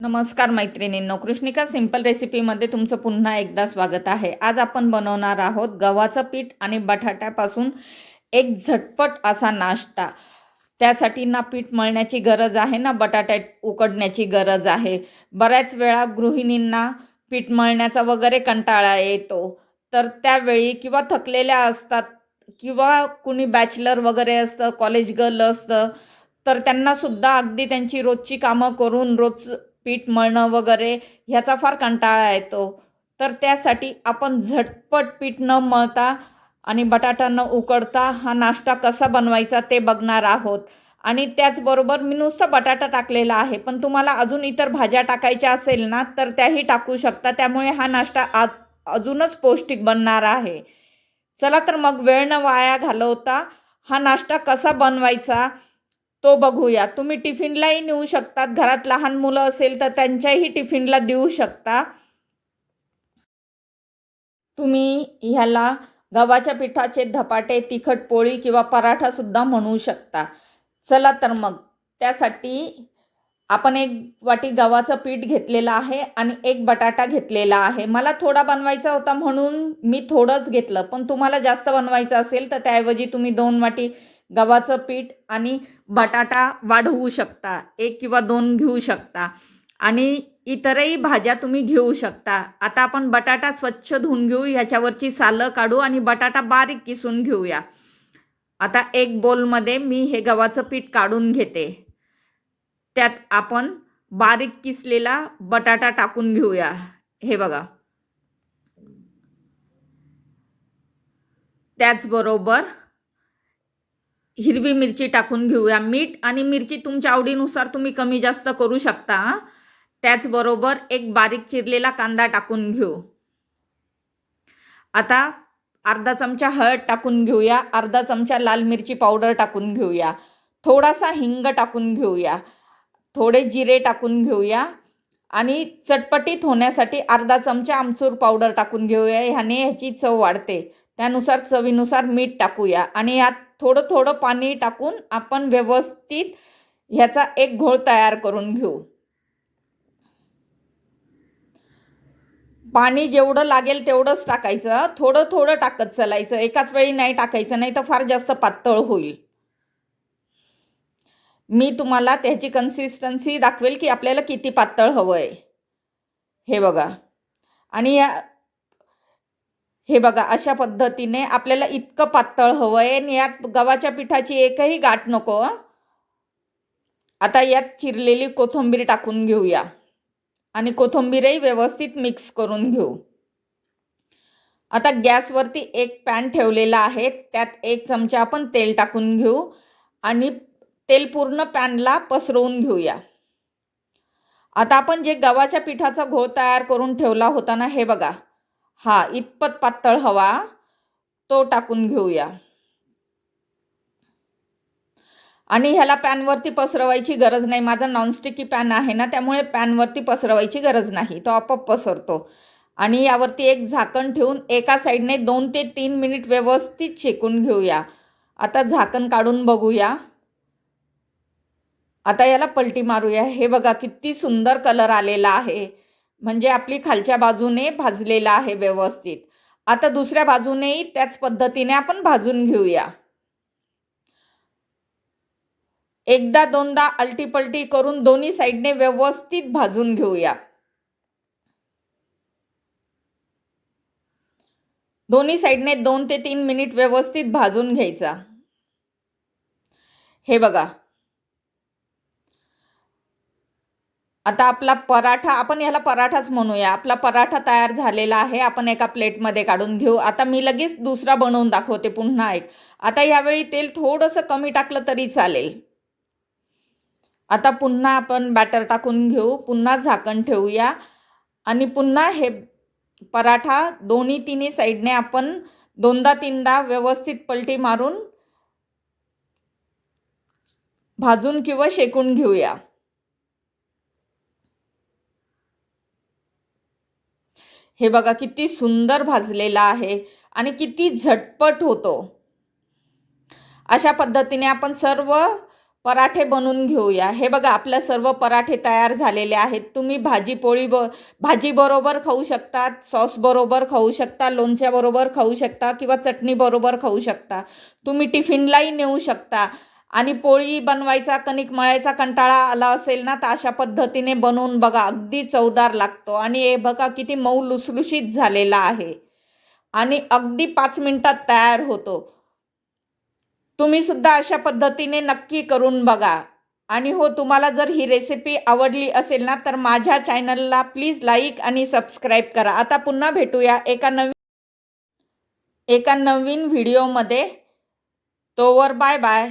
नमस्कार मैत्रिणींनो कृष्णिका सिंपल रेसिपीमध्ये तुमचं पुन्हा एकदा स्वागत आहे. आज आपण बनवणार आहोत गव्हाचं पीठ आणि बटाट्यापासून एक झटपट असा नाश्ता. त्यासाठी ना पीठ मळण्याची गरज आहे ना बटाट्या उकडण्याची गरज आहे. बऱ्याच वेळा गृहिणींना पीठ मळण्याचा वगैरे कंटाळा येतो. तर त्यावेळी किंवा थकलेल्या असतात किंवा कुणी बॅचलर वगैरे असतं कॉलेज गर्ल असतं तर त्यांनासुद्धा अगदी त्यांची रोजची कामं करून रोज पीठ मळणं वगैरे ह्याचा फार कंटाळा येतो. तर त्यासाठी आपण झटपट पीठ न मळता आणि बटाटा न उकडता हा नाश्ता कसा बनवायचा ते बघणार आहोत. आणि त्याचबरोबर मी नुसतं बटाटा टाकलेला आहे पण तुम्हाला अजून इतर भाज्या टाकायच्या असेल ना तर त्याही टाकू शकता. त्यामुळे हा नाश्ता आ अजूनच पौष्टिक बनणार आहे. चला तर मग वेळ न वाया घालवता हा नाश्ता कसा बनवायचा तो बघूया. तुम्ही टिफिनलाही नेऊ शकतात. घरात लहान मुलं असेल तर त्यांच्याही टिफिनला देऊ शकता. तुम्ही ह्याला गव्हाच्या पिठाचे धपाटे तिखट पोळी किंवा पराठासुद्धा म्हणू शकता. चला तर मग त्यासाठी आपण एक वाटी गव्हाचं पीठ घेतलेलं आहे आणि एक बटाटा घेतलेला आहे. मला थोडा बनवायचा होता म्हणून मी थोडंच घेतलं. पण तुम्हाला जास्त बनवायचं असेल तर त्याऐवजी तुम्ही दोन वाटी गव्हाचं पीठ आणि बटाटा वाढवू शकता. एक किंवा दोन घेऊ शकता. आणि इतरही भाज्या तुम्ही घेऊ शकता. आता आपण बटाटा स्वच्छ धुवून घेऊ ह्याच्यावरची सालं काढू आणि बटाटा बारीक किसून घेऊया. आता एक बोलमध्ये मी हे गव्हाचं पीठ काढून घेते. त्यात आपण बारीक किसलेला बटाटा टाकून घेऊया. हे बघा. त्याचबरोबर हिरवी मिरची टाकून घेऊया. मीठ आणि मिरची तुमच्या आवडीनुसार तुम्ही कमी जास्त करू शकता. त्याचबरोबर एक बारीक चिरलेला कांदा टाकून घेऊ. आता अर्धा चमचा हळद टाकून घेऊया. अर्धा चमचा लाल मिरची पावडर टाकून घेऊया. थोडासा हिंग टाकून घेऊया. थोडे जिरे टाकून घेऊया. आणि चटपटीत होण्यासाठी अर्धा चमचा आमचूर पावडर टाकून घेऊया. ह्याने ह्याची चव वाढते. त्यानुसार चवीनुसार मीठ टाकूया. आणि यात थोडं थोडं पाणी टाकून आपण व्यवस्थित ह्याचा एक घोळ तयार करून घेऊ. पाणी जेवढं लागेल तेवढंच टाकायचं. थोडं थोडं टाकत चालायचं. एकाच वेळी नाही टाकायचं नाही तर फार जास्त पातळ होईल. मी तुम्हाला त्याची कन्सिस्टन्सी दाखवेल की आपल्याला किती पातळ हवं आहे हे बघा. आणि या हे बघा अशा पद्धतीने आपल्याला इतकं पातळ हवं आहे आणि यात गव्हाच्या पिठाची एकही गाठ नको आता यात चिरलेली कोथिंबीर टाकून घेऊया आणि कोथिंबीरही व्यवस्थित मिक्स करून घेऊ. आता गॅसवरती एक पॅन ठेवलेला आहे त्यात एक चमचा आपण तेल टाकून घेऊ आणि तेल पूर्ण पॅनला पसरवून घेऊया. आता आपण जे गव्हाच्या पिठाचा घोळ तयार करून ठेवला होता ना हे बघा हा इतपत पातळ हवा तो टाकून घेऊया. आणि ह्याला पॅनवरती पसरवायची गरज नाही. माझा नॉनस्टिकी पॅन आहे ना त्यामुळे पॅनवरती पसरवायची गरज नाही. तो आपोआप पसरतो. आणि यावरती एक झाकण ठेवून एका साईडने दोन ते तीन मिनिट व्यवस्थित शेकून घेऊया. आता झाकण काढून बघूया. आता याला पलटी मारूया. हे बघा किती सुंदर कलर आलेला आहे. म्हणजे आपली खालच्या बाजूने भाजलेला आहे व्यवस्थित. आता दुसऱ्या बाजूनेही त्याच पद्धतीने आपण भाजून घेऊया. एकदा दोनदा अलटीपलटी करून दोन्ही साईडने व्यवस्थित भाजून घेऊया. दोन्ही साईडने दोन ते तीन मिनिट व्यवस्थित भाजून घ्यायचा. हे बघा. आता आपला पराठा आपण ह्याला पराठाच म्हणूया. आपला पराठा तयार झालेला आहे. आपण एका प्लेटमध्ये काढून घेऊ. आता मी लगेच दुसरा बनवून दाखवते. पुन्हा एक. आता यावेळी तेल थोडंसं कमी टाकलं तरी चालेल. आता पुन्हा आपण बॅटर टाकून घेऊ. पुन्हा झाकण ठेवूया. आणि पुन्हा हे पराठा दोन्ही तिन्ही साईडने आपण दोनदा तीनदा व्यवस्थित पलटी मारून भाजून किंवा शेकून घेऊया. हे बघा किती सुंदर भाजलेला आहे आणि किती झटपट होतो. अशा पद्धतीने आपण सर्व पराठे बनवून घेऊया. हे बघा आपल्या सर्व पराठे तयार झालेले आहेत. तुम्ही भाजी पोळी ब भाजीबरोबर खाऊ शकता सॉसबरोबर खाऊ शकता लोणच्याबरोबर खाऊ शकता किंवा चटणीबरोबर खाऊ शकता. तुम्ही टिफिनलाही नेऊ शकता. आणि पोळी बनवायचा कणिक मळायचा कंटाळा आला असेल ना तर अशा पद्धतीने बनवून बघा. अगदी चवदार लागतो. आणि हे बघा किती मऊ लुसलुशीत झालेला आहे. आणि अगदी पाच मिनटात तयार होतो. तुम्ही सुद्धा अशा पद्धतीने नक्की करून बघा. आणि हो तुम्हाला जर ही रेसिपी आवडली असेल ना तर माझ्या चॅनलला प्लीज लाईक आणि सबस्क्राईब करा. आता पुन्हा भेटूया एका नवीन एका नवीन व्हिडिओमध्ये तोवर बाय बाय